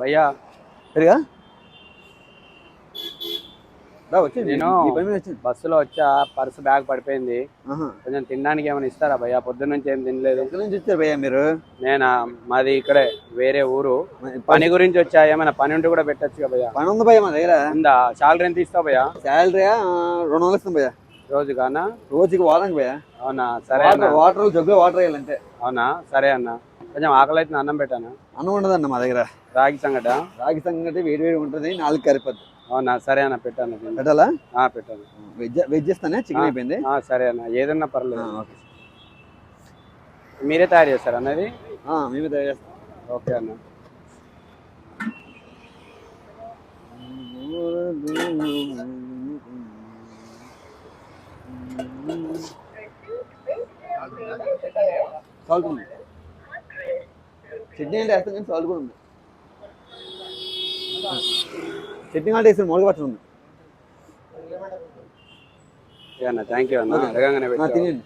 భయ్యా సరిగా నేను బస్సులో వచ్చా పర్సు బ్యాగ్ పడిపోయింది. కొంచెం తినడానికి ఏమైనా ఇస్తారా భయ్యా? పొద్దున్న నుంచి ఏం తినలేదు. ఎక్కడి నుంచి వచ్చారు భయ్యా మీరు? నేనా? మాది ఇక్కడే వేరే ఊరు. పని గురించి వచ్చా? ఏమైనా పని ఉంటే కూడా పెట్టచ్చు భయ్యా. పని ఉంది భయ్యా మా దగ్గర. ఉందా? శాలరీ ఎంత ఇస్తావు భయ్యా? శాలరీ రెండు వందలు ఇస్తాం భయ్యా. రోజు కానా రోజుకి వారానికి భయ్యా. అవునా? సరే అన్న. వాటర్ జగ్గులో వాటర్ వేయాలంటే. అవునా? సరే అన్న. కొంచెం ఆకలి అయితే అన్నం పెట్టాను? అన్నం ఉండదన్న మా దగ్గర. రాగి సంగట? రాగి సంగటి వేడి వేడి ఉంటుంది నాలుగు కరిపోద్ది. అవునా? సరే అన్న పెట్టాను. పెట్టాలా? పెట్టాను. వెజ్ వెజ్ ఇస్తానే చికెన్ అయిపోయింది? సరే అన్న. ఏదన్నా పర్లేదు. ఓకే. మీరే తయారు చేస్తారా అన్నది మేమే తయారు చేస్తాం. ఓకే అన్న. సాల్ట్ ఉంది. చట్నీ అంటే వేస్తాం కానీ సాల్ట్ కూడా ఉంది. చట్నీ అంటే వేసిన మొదలు పచ్చడి ఉంది. అన్న? థ్యాంక్ యూ అన్న. తినండి.